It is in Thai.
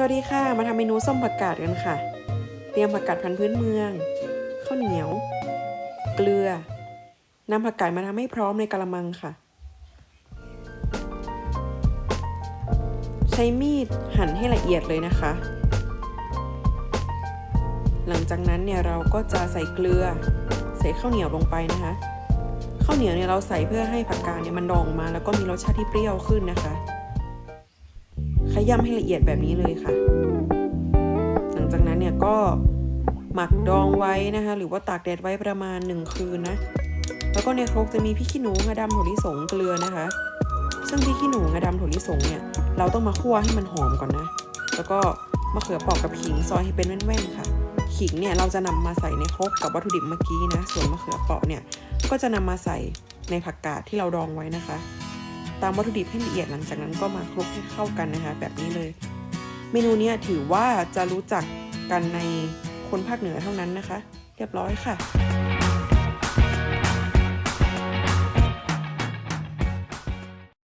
สวัสดีค่ะ มาทำเมนูส้มผักกาดกันค่ะ เตรียมผักกาดพันธุ์พื้นเมือง ข้าวเหนียว เกลือนำผักกาดมาทำให้พร้อมในกระมังค่ะ ใช้มีดหั่นให้ละเอียดเลยนะคะ หลังจากนั้นเนี่ยเราก็จะใส่เกลือ ใส่ข้าวเหนียวลงไปนะคะ ข้าวเหนียวเนี่ยเราใส่เพื่อให้ผักกาดเนี่ยมันดองมา แล้วก็มีรสชาติที่เปรี้ยวขึ้นนะคะ ย้ำให้ละเอียดแบบนี้เลยค่ะ หลังจากนั้นเนี่ยก็หมักดองไว้นะคะ หรือว่าตากแดดไว้ประมาณ 1 คืนนะ แล้วก็ในครกจะมีพริกขี้หนูงาดำถั่วลิสงเกลือนะคะ ซึ่งพริกขี้หนูงาดำถั่วลิสงเนี่ยเราต้องมาคั่วให้มันหอมก่อนนะ แล้วก็มะเขือเปอกกับขิงซอยให้เป็นแว่นๆค่ะ ขิงเนี่ยเราจะนำมาใส่ในครกกับวัตถุดิบเมื่อกี้นะ ส่วนมะเขือเปอกเนี่ยก็จะนำมาใส่ในผักกาดที่เราดองไว้นะคะ ตามวัตถุดิบให้ละเอียดหลังจากนั้นก็มาคลุกให้เข้ากันนะคะ แบบนี้เลย เมนูนี้ถือว่าจะรู้จักกันในคนภาคเหนือเท่านั้นนะคะ เรียบร้อยค่ะ